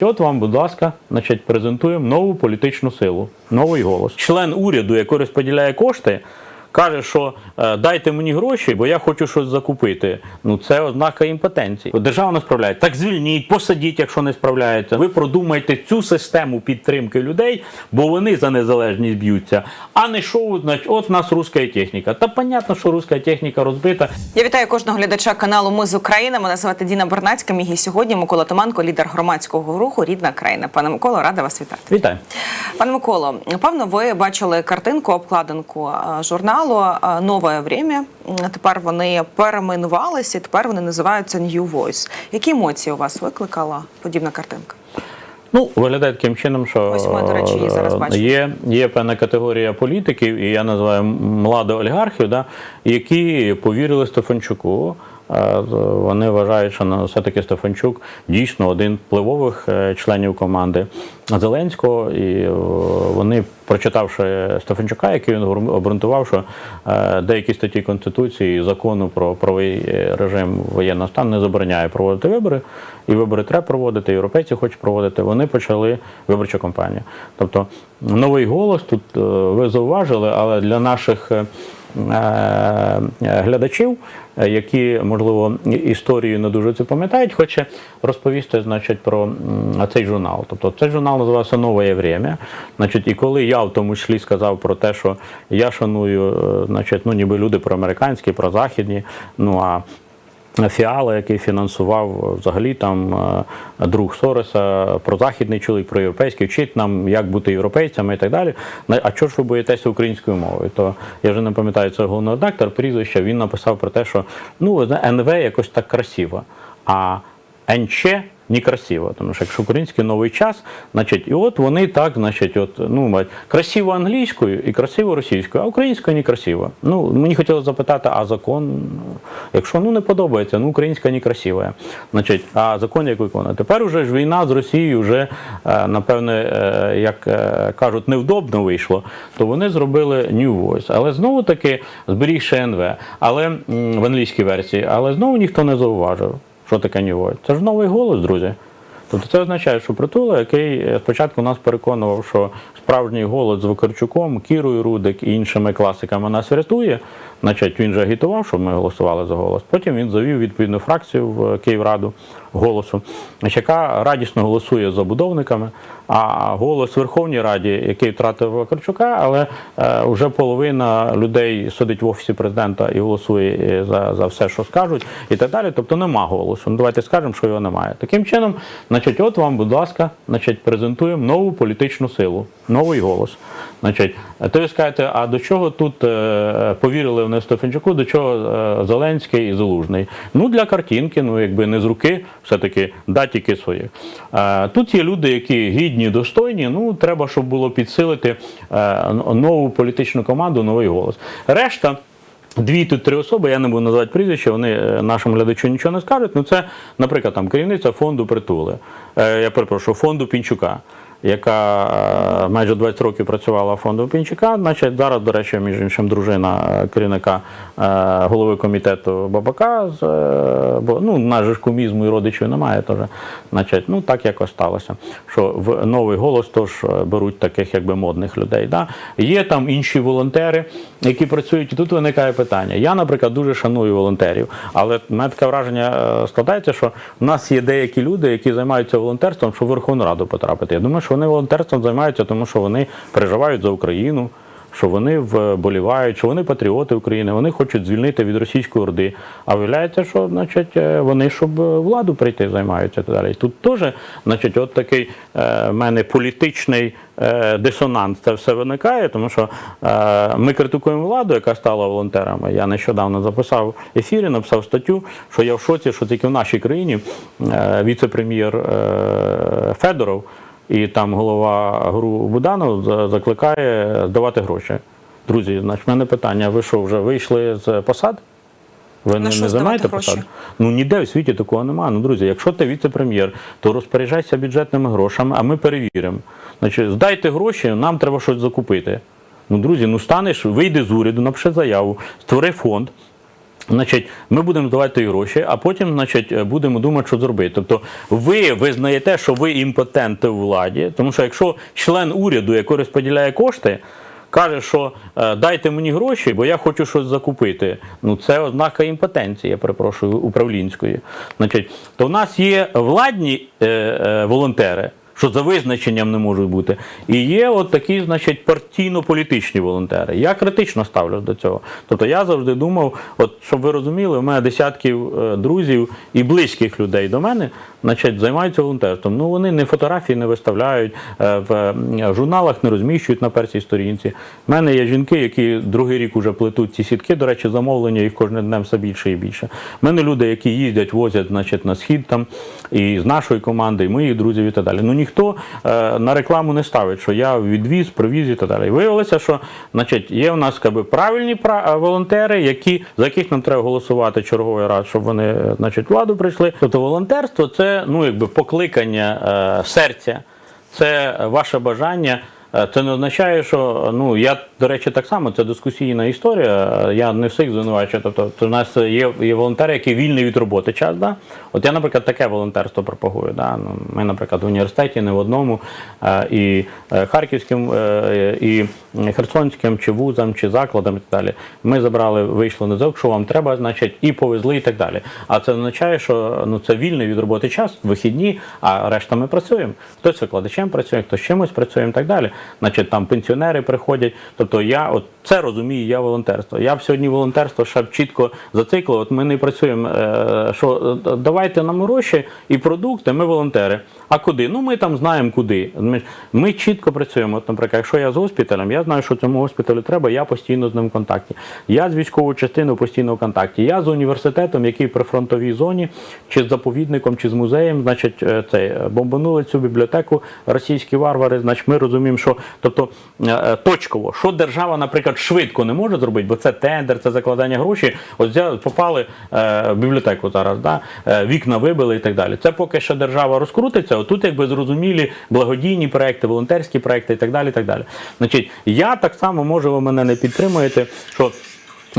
І От вам, будь ласка, значить, презентуємо нову політичну силу, новий голос. Член уряду, який розподіляє кошти, каже, що е, дайте мені гроші, бо я хочу щось закупити. Ну це ознака імпотенції. Держава не справляється. Так звільніть, посадіть, якщо не справляється. Ви продумайте цю систему підтримки людей, бо вони за незалежність б'ються. А не що, значить, от в нас руська техніка. Та понятно, що руська техніка розбита. Я вітаю кожного глядача каналу Ми з України. Мене звати Діна Бернацька. Мій сьогодні Микола Томанко, лідер громадського руху Рідна країна. Пане Миколо, рада вас вітати. Вітаю. Пане Миколо, напевно, ви бачили картинку, обкладинку е, журналу е, Нове время. Тепер вони перейменувалися, і тепер вони називаються New Voice. Які емоції у вас викликала подібна картинка? Ну, виглядає таким чином, що Ось ми, до речі, її зараз е, бачимо. є, є певна категорія політиків, і я називаю младоолігархів, да, які повірили Стефанчуку. Вони вважають, що все-таки Стефанчук дійсно один впливових е, членів команди Зеленського, і е, вони, прочитавши Стефанчука, який він обґрунтував, що е, деякі статті Конституції і закону про правовий е, режим воєнного стану не забороняє проводити вибори, і вибори треба проводити, європейці хочуть проводити. Вони почали виборчу кампанію. Тобто новий голос тут ви зауважили, але для наших. Е, глядачів, які можливо історію не дуже це пам'ятають, хоче розповісти значить, про цей журнал. Тобто цей журнал називався Нове время. Значить, і коли я в тому числі сказав про те, що я шаную, е, значить, ну ніби люди проамериканські, прозахідні, ну а Фіала, який фінансував е, взагалі там друг друг Сороса, прозахідний чоловік, проєвропейський, вчить нам, як бути європейцями і так далі. А чого ж ви боїтеся українською мовою? То я вже не пам'ятаю цього головного редактора, прізвища, він написав про те, що ну, НВ якось так красиво, а НЧ некрасиво. Тому що якщо український новий час, значить, і от вони так, значить, от, ну, красиво англійською і красиво російською, а українською некрасиво. Ну, мені хотілося запитати, а закон, якщо ну, не подобається, ну українська некрасива. Значить, а закон як виконує? Тепер уже ж війна з Росією вже, е, напевне, е, як е, кажуть, невдобно вийшло, то вони зробили New Voice. Але знову таки зберігши НВ, але в англійській версії, але знову ніхто не зауважив. Що таке New Voice? Це ж новий голос, друзі. Тобто це означає, що Притула, який е, спочатку нас переконував, що справжній голос з Вакарчуком, Кірою Рудик і іншими класиками нас врятує, значить він же агітував, щоб ми голосували за голос. Потім він завів відповідну фракцію в Київраду голосу, яка радісно голосує за будовниками. А голос в Верховній Раді, який втратив Вакарчука, але е, вже половина людей сидить в офісі президента і голосує е, за, за все, що скажуть, і так далі. Тобто нема голосу. Ну давайте скажемо, що його немає. Таким чином, значить, от вам, будь ласка, значить, презентуємо нову політичну силу, новий голос. Значить, то ви скажете, а до чого тут е, повірили в Стефанчуку, до чого е, Зеленський і Залужний? Ну для картинки, ну якби не з руки, все-таки датіки свої. Е, тут є люди, які гідні, достойні. Ну треба, щоб було підсилити нову політичну команду, новий голос. Решта. Дві тут три особи, я не буду називати прізвища, вони нашому глядачу нічого не скажуть. Ну це, наприклад, там керівниця фонду притули. Я перепрошую, фонду Пінчука, яка е, майже 20 років працювала фонду Пінчука. Значить, зараз, до речі, між іншим, дружина керівника е, голови комітету Бабака. З, е, бо ну, наш ж кумізму і родичів немає. Тож, значить, ну так якось сталося. Що в новий голос тож беруть таких якби модних людей. Да? Є там інші волонтери, які працюють, і тут виникає питання. Я, наприклад, дуже шаную волонтерів, але в мене таке враження складається, що в нас є деякі люди, які займаються волонтерством, щоб в Верховну Раду потрапити. Я думаю, що вони волонтерством займаються, тому що вони переживають за Україну. Що вони вболівають, що вони патріоти України, вони хочуть звільнити від російської орди. А виявляється, що значить, е, вони щоб е, владу прийти займаються і далі. Тут теж, значить, от такий е, в мене політичний дисонанс це все виникає, тому що ми критикуємо владу, яка стала волонтерами. Я нещодавно записав ефірі, написав статтю, що я в шоці, що тільки в нашій країні віце-прем'єр Федоров і там голова ГРУ Буданов закликає здавати гроші. Друзі, значить, в мене питання: ви що, вже вийшли з посад? Ви не, не займаєте посаду? Ну ніде в світі такого немає. Ну, друзі, якщо ти віце-прем'єр, то розпоряджайся бюджетними грошами, а ми перевіримо. Значить, здайте гроші, нам треба щось закупити. Ну, друзі, ну станеш, вийди з уряду, напиши заяву, створи фонд. Значить, ми будемо давати гроші, а потім, значить, будемо думати, що зробити. Тобто, ви визнаєте, що ви імпотенти у владі, тому що якщо член уряду, який розподіляє кошти, каже, що е, дайте мені гроші, бо я хочу щось закупити. Ну це ознака імпотенції, я перепрошую, управлінської. Значить, то в нас є владні е, е, волонтери. Що за визначенням не можуть бути. І є от такі, значить, партійно-політичні волонтери. Я критично ставлюсь до цього. Тобто я завжди думав, от щоб ви розуміли, у мене десятків е, друзів і близьких людей до мене, значить, займаються волонтерством. Ну вони не фотографії не виставляють, е, в журналах не розміщують на першій сторінці. У мене є жінки, які другий рік уже плетуть ці сітки. До речі, замовлення їх кожним днем все більше і більше. У мене люди, які їздять, возять, значить, на схід там і з нашої команди, і моїх друзів і так далі. Ну ніхто е, на рекламу не ставить, що я відвіз, привіз і так далі. Виявилося, що значить, є в нас якби, правильні е, волонтери, які, за яких нам треба голосувати черговий раз, щоб вони значить, владу прийшли. Тобто волонтерство це ну, якби, покликання е, серця, це ваше бажання. Е, Це не означає, що ну я до речі, так само це дискусійна історія. Е, Я не всіх звинувачую. Тобто, то в нас є, є волонтери, які вільний від роботи час. Да? От я, наприклад, таке волонтерство пропагую. Да? Ну, ми, наприклад, в університеті не в одному, е, і харківським, і херсонським, чи вузам, чи закладам, і так далі. Ми забрали, вийшли на зв'язок, що вам треба, значить, і повезли, і так далі. А це означає, що ну це вільний від роботи час, вихідні, а решта ми працюємо. Хтось викладачем працює, хтось чимось працює і так далі. Значить, там пенсіонери приходять. Тобто я от це розумію, я волонтерство. Я б сьогодні волонтерство ще б чітко зациклив. От ми не працюємо, е, що е, давайте нам гроші і продукти, ми волонтери. А куди? Ну ми там знаємо куди. Ми, чітко працюємо. От, наприклад, якщо я з госпіталем, я знаю, що цьому госпіталю треба, я постійно з ним в контакті. Я з військовою частиною постійно в контакті. Я з університетом, який при фронтовій зоні, чи з заповідником, чи з музеєм, значить, е, це е, бомбанули цю бібліотеку російські варвари. Значить, ми розуміємо, що тобто точково, що держава, наприклад, швидко не може зробити, бо це тендер, це закладання грошей. От взяли, попали е, в бібліотеку зараз, да? е, вікна вибили і так далі. Це поки що держава розкрутиться. Отут якби зрозумілі благодійні проекти, волонтерські проекти і так далі. І так далі. Значить, я так само можу, ви мене не підтримуєте, що.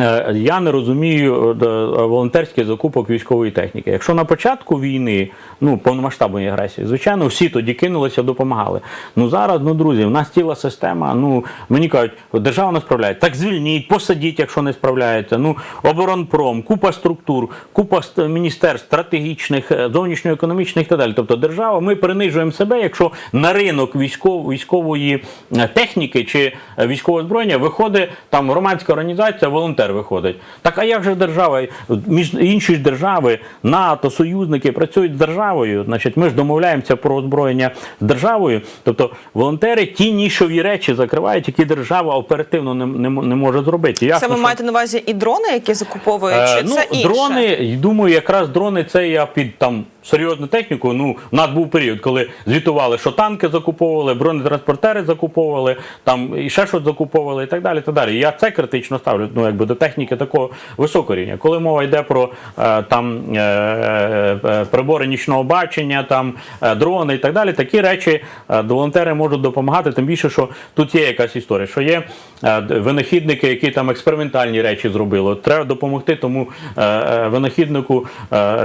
Е, Я не розумію е, волонтерських закупок військової техніки. Якщо на початку війни, ну повномасштабної агресії, звичайно, всі тоді кинулися, допомагали. Ну зараз, ну друзі, в нас ціла система. Ну мені кажуть, держава не справляється. Так звільніть, посадіть, якщо не справляється. Ну оборонпром, купа структур, купа міністерств стратегічних, е, зовнішньоекономічних і так далі. Тобто, держава, ми принижуємо себе, якщо на ринок військов, військової е, техніки чи е, військового зброєння виходить там громадська організація, волонтер виходить. Так а як же держава? Між інші ж держави, НАТО, союзники працюють з державою. Значить, ми ж домовляємося про озброєння з державою. Тобто волонтери ті нішові речі закривають, які держава оперативно не, не, не може зробити. Ясно, Це ви що- маєте на увазі і дрони, які закуповують, Е, чи ну, це інше? дрони, думаю, якраз дрони це я під там серйозну техніку. Ну, у нас був період, коли звітували, що танки закуповували, бронетранспортери закуповували, там і ще щось закуповували, і так далі. Так далі. Я це критично ставлю. Ну, якби до техніки такого високого рівня. Коли мова йде про е, там е, е, прибори нічного бачення, там дрони і так далі, такі речі волонтери можуть допомагати. Тим більше, що тут є якась історія, що є винахідники, які там експериментальні речі зробили. Треба допомогти тому винахіднику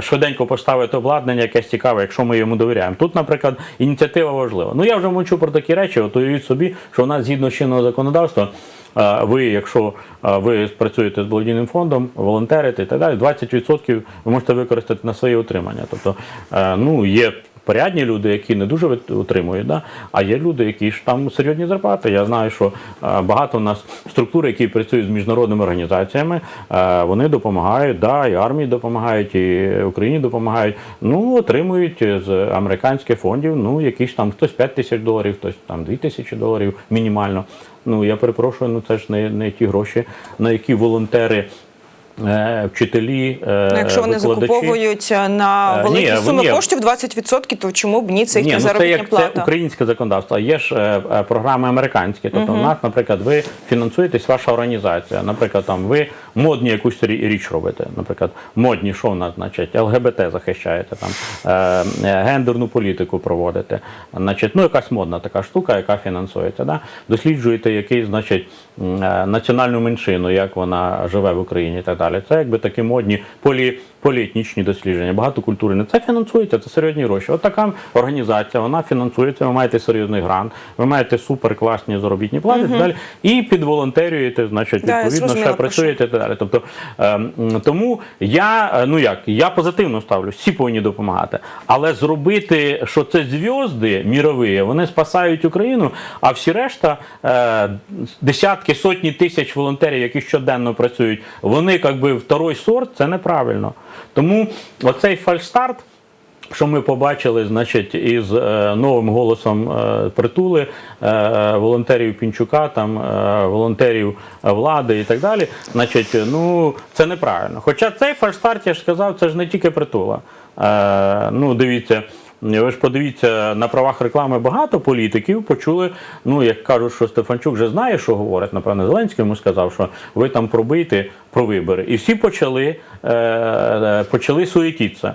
швиденько поставити обладнання, якесь цікаве, якщо ми йому довіряємо. Тут, наприклад, ініціатива важлива. Ну я вже мовчу про такі речі. От уявіть собі, що у нас згідно чинного законодавства. е, Ви, якщо е, ви працюєте з благодійним фондом, волонтерите і так далі, 20% ви можете використати на своє утримання. Тобто, е, ну є порядні люди, які не дуже утримують, да? а є люди, які ж там серйозні зарплати. Я знаю, що е, багато у нас структур, які працюють з міжнародними організаціями, е, вони допомагають, да, і армії допомагають, і Україні допомагають. Ну, отримують з американських фондів, ну, якісь там хтось 5 тисяч доларів, хтось там 2 тисячі доларів мінімально. Ну, я перепрошую, ну це ж не, не ті гроші, на які волонтери. Е, Вчителі, е, Ну, якщо вони викладачі. закуповують на Е, великі ні, суми ні. коштів 20%, то чому б ні, це їхня ну це заробітня як це українське законодавство. Є ж програми американські. Тобто, у нас, наприклад, ви фінансуєтесь ваша організація. Наприклад, там ви модні якусь річ робите. Наприклад, модні, що в нас значить, ЛГБТ захищаєте, там гендерну політику проводите. Значить, ну якась модна така штука, яка фінансується. Да? Досліджуєте якийсь, значить, національну меншину, як вона живе в Україні так далі. Це якби такі модні полі, поліетнічні дослідження, багатокультурні. Це фінансується, це серйозні гроші. От така організація, вона фінансується, ви маєте серйозний грант, ви маєте суперкласні заробітні плати і далі. І підволонтерюєте, значить, відповідно, зрозуміла, ще що. працюєте і так далі. Тобто, е, тому я, е, ну як, я позитивно ставлюсь, всі повинні допомагати. Але зробити, що це зв'язди мірові, вони спасають Україну, а всі решта, е, десятки, сотні тисяч волонтерів, які щоденно працюють, вони якби второй сорт, це неправильно. Тому оцей фальстарт. Що ми побачили, значить, із е, новим голосом е, притули, е, волонтерів Пінчука, там волонтерів влади і так далі. Значить, ну це неправильно. Хоча цей фальстарт, я ж сказав, це ж не тільки притула. Ну, дивіться. Ви ж подивіться, на правах реклами багато політиків почули. Ну, як кажуть, що Стефанчук вже знає, що говорить. Напевно, Зеленський йому сказав, що ви там пробийте про вибори. І всі почали, е, е, почали суетитися.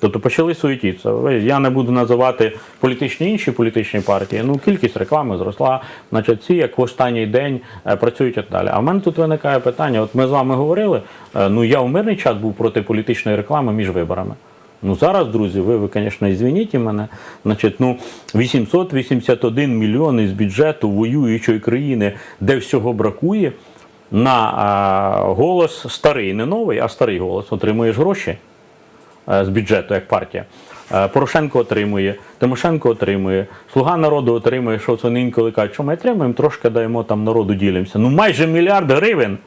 Тобто почали суетитися. Я не буду називати політичні інші політичні партії. Ну, кількість реклами зросла. Значить, ці як в останній день е, працюють і далі. А в мене тут виникає питання: от ми з вами говорили. е, Ну я в мирний час був проти політичної реклами між виборами. Ну зараз, друзі, ви, ви, звісно, звініть мене. Значить, ну 881 мільйон із бюджету воюючої країни, де всього бракує. На а, голос старий, не новий, а старий голос отримуєш гроші е, з бюджету як партія. Е, Порошенко отримує, Тимошенко отримує, Слуга народу отримує, що вони інколи кажуть, що ми отримуємо, трошки даємо там народу ділимося. Ну майже мільярд гривень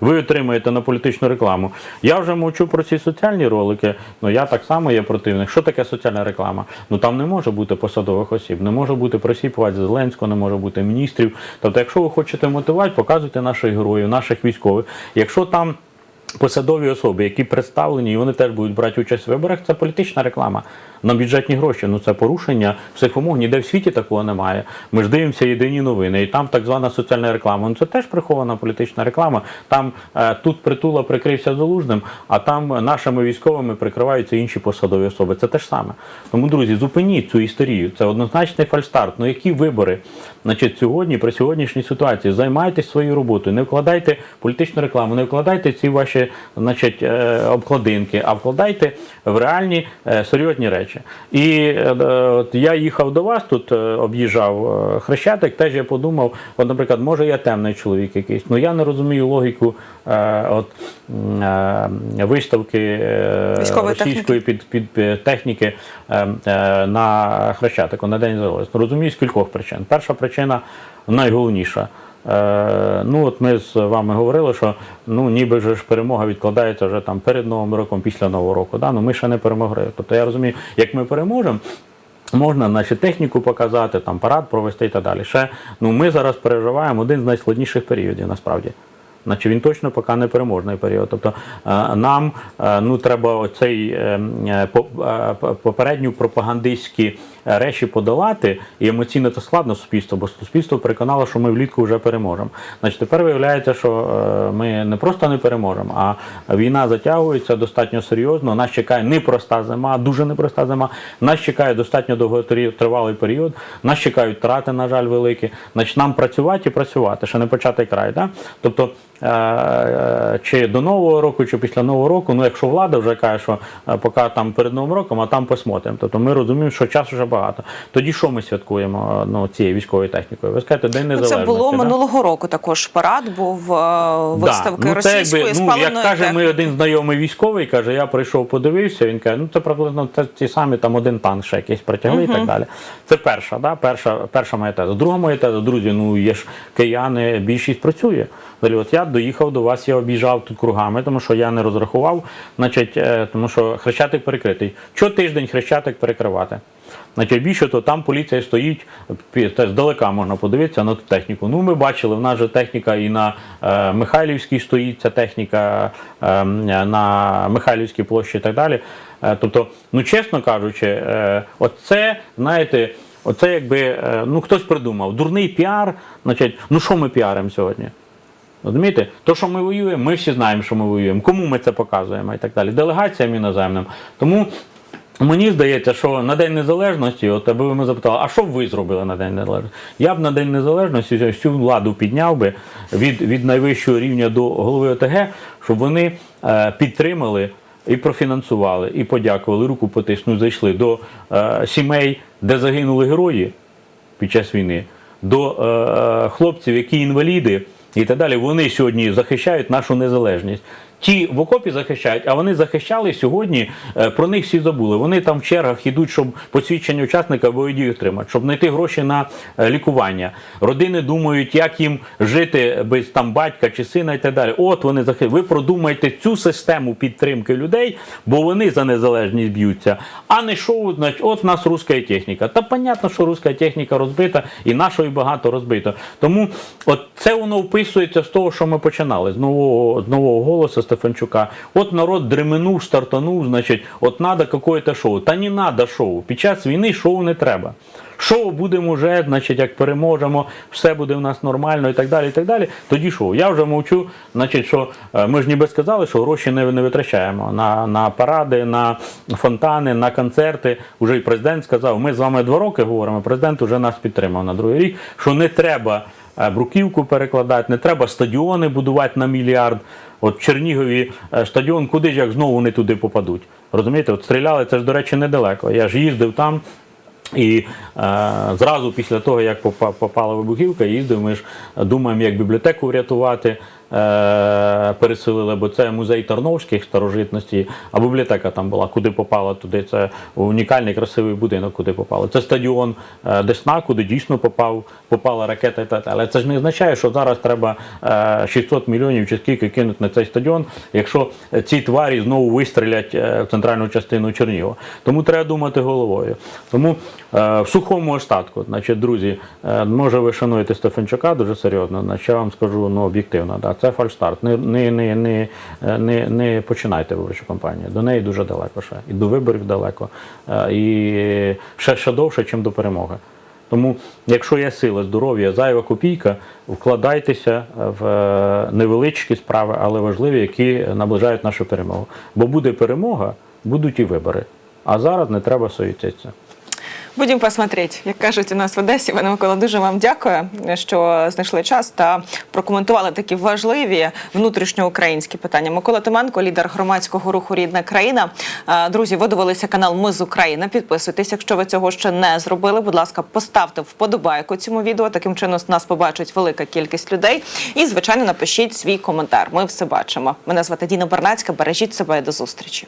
ви отримуєте на політичну рекламу. Я вже мовчу про ці соціальні ролики, ну я так само є противник. Що таке соціальна реклама? Ну там не може бути посадових осіб, не може бути просіпувати Зеленського, не може бути міністрів. Тобто, якщо ви хочете мотивувати, показуйте наших героїв, наших військових. Якщо там посадові особи, які представлені, і вони теж будуть брати участь в виборах, це політична реклама на бюджетні гроші. Ну це порушення всіх вимог. Ніде в світі такого немає. Ми ж дивимося єдині новини, і там так звана соціальна реклама. Ну це теж прихована політична реклама. Там е, тут притула прикрився залужним, а там нашими військовими прикриваються інші посадові особи. Це те ж саме. Тому, друзі, зупиніть цю історію. Це однозначний фальстарт. Ну які вибори? Значить, сьогодні, при сьогоднішній ситуації, займайтесь своєю роботою, не вкладайте політичну рекламу, не вкладайте ці ваші значить, е, обкладинки, а вкладайте в реальні е, серйозні речі. І е, от я їхав до вас, тут об'їжджав Хрещатик, теж я подумав, от, наприклад, може я темний чоловік якийсь. Ну я не розумію логіку от, виставки Військової російської під, під, під техніки на Хрещатику на День Незалежності. Розумію з кількох причин. Перша причина найголовніша. Е, ну от ми з вами говорили, що ну ніби ж перемога відкладається вже там перед Новим роком, після Нового року. Да? Ну ми ще не перемогли. Тобто я розумію, як ми переможемо. Можна значить, техніку показати, там парад провести і так далі. Ще ну ми зараз переживаємо один з найскладніших періодів насправді. Значить, він точно поки не переможний період. Тобто е, нам е, ну, треба оцей е, е, по- е, попередню пропагандистські речі подолати, і емоційно це складно суспільство, бо суспільство переконало, що ми влітку вже переможемо. Значить, тепер виявляється, що е, ми не просто не переможемо, а війна затягується достатньо серйозно. Нас чекає непроста зима, дуже непроста зима. Нас чекає достатньо довготривалий період. Нас чекають втрати, на жаль, великі. Значить, нам працювати і працювати, ще не початий край. Да? Тобто, е, е, чи до нового року, чи після нового року, ну якщо влада вже каже, що поки там перед новим роком, а там посмотримо. Тобто ми розуміємо, що часу вже багато. Тоді що ми святкуємо е, ну, цією військовою технікою? Ви скажете, День Ну, Незалежності. Це було да? минулого року. Також парад був е, виставки ну, це російської якби, ну, спаленої як каже, ми один знайомий військовий каже, я прийшов, подивився. Він каже, ну це приблизно це ті самі там один танк ще якийсь притягли і так далі. Це перша, да, перша, перша моя теза. Друга моя теза, друзі, ну є ж кияни, більшість працює. Далі, от я доїхав до вас, я об'їжджав тут кругами, тому що я не розрахував, значить, е, тому що хрещатик перекритий. Що тиждень хрещатик перекривати? Значить, більше то там поліція стоїть, здалека можна подивитися на ту техніку. Ну, ми бачили, в нас же техніка і на е, Михайлівській стоїть ця техніка е, на Михайлівській площі і так далі. Е, тобто, ну чесно кажучи, е, оце, знаєте, оце якби е, ну хтось придумав, дурний піар, значить, ну що ми піаримо сьогодні? Розумієте? То, що ми воюємо, ми всі знаємо, що ми воюємо. Кому ми це показуємо і так далі. Делегаціям іноземним. Тому Мені здається, що на День Незалежності, от аби ви мене запитали, а що б ви зробили на День Незалежності? Я б на День Незалежності всю владу підняв би від, від найвищого рівня до голови ОТГ, щоб вони е, підтримали і профінансували, і подякували, руку потиснули, зайшли до е, сімей, де загинули герої під час війни, до е, хлопців, які інваліди і так далі. Вони сьогодні захищають нашу незалежність. Ті в окопі захищають, а вони захищали сьогодні. е, Про них всі забули. Вони там в чергах йдуть, щоб посвідчення учасника бойових дій отримати, щоб знайти гроші на е, лікування. Родини думають, як їм жити без там батька чи сина і так далі. От вони захищають. Ви продумайте цю систему підтримки людей, бо вони за незалежність б'ються. А не шоу, значить, от в нас руська техніка. Та понятно, що руська техніка розбита, і нашої багато розбито. Тому от це воно вписується з того, що ми починали з нового з нового голосу Стефанчука. От народ дременув, стартанув, значить, от треба какое-то шоу. Та не треба шоу. Під час війни шоу не треба. Шоу будемо вже, значить, як переможемо, все буде в нас нормально і так далі. і так далі. Тоді шоу. Я вже мовчу, значить, що е, ми ж ніби сказали, що гроші не, не витрачаємо на, на паради, на фонтани, на концерти. Уже і президент сказав, ми з вами два роки говоримо, президент вже нас підтримав на другий рік, що не треба бруківку перекладати, не треба стадіони будувати на мільярд. От Чернігові е, стадіон, куди ж як знову вони туди попадуть. Розумієте, от стріляли, це ж, до речі, недалеко. Я ж їздив там. І е, зразу після того, як попала вибухівка, їздив, ми ж думаємо, як бібліотеку врятувати. Е, переселили, бо це музей Тарновських старожитностей, а бібліотека там була, куди попала туди. Це унікальний красивий будинок, куди попало. Це стадіон е, Десна, куди дійсно попав, попала ракета і так. Але це ж не означає, що зараз треба е, 600 мільйонів чи скільки кинути на цей стадіон, якщо ці тварі знову вистрілять е, в центральну частину Чернігова. Тому треба думати головою. Тому е, в сухому остатку, значить, друзі, е, може ви шануєте Стефанчука дуже серйозно, значить, я вам скажу ну, об'єктивно, да, це фальштарт. Не, не, не, не, е, не, не починайте виборчу кампанію. До неї дуже далеко ще. І до виборів далеко. Е, І ще, ще довше, ніж до перемоги. Тому, якщо є сила, здоров'я, зайва копійка, вкладайтеся в е, невеличкі справи, але важливі, які наближають нашу перемогу. Бо буде перемога, будуть і вибори. А зараз не треба суїтитися. Будемо посмотреть, як кажуть у нас в Одесі. Пане Микола, дуже вам дякую, що знайшли час та прокоментували такі важливі внутрішньоукраїнські питання. Микола Тименко, лідер громадського руху Рідна країна. Друзі, ви дивилися канал Ми з України. Підписуйтесь, якщо ви цього ще не зробили. Будь ласка, поставте вподобайку цьому відео. Таким чином нас побачить велика кількість людей. І, звичайно, напишіть свій коментар. Ми все бачимо. Мене звати Діна Бернацька. Бережіть себе і до зустрічі.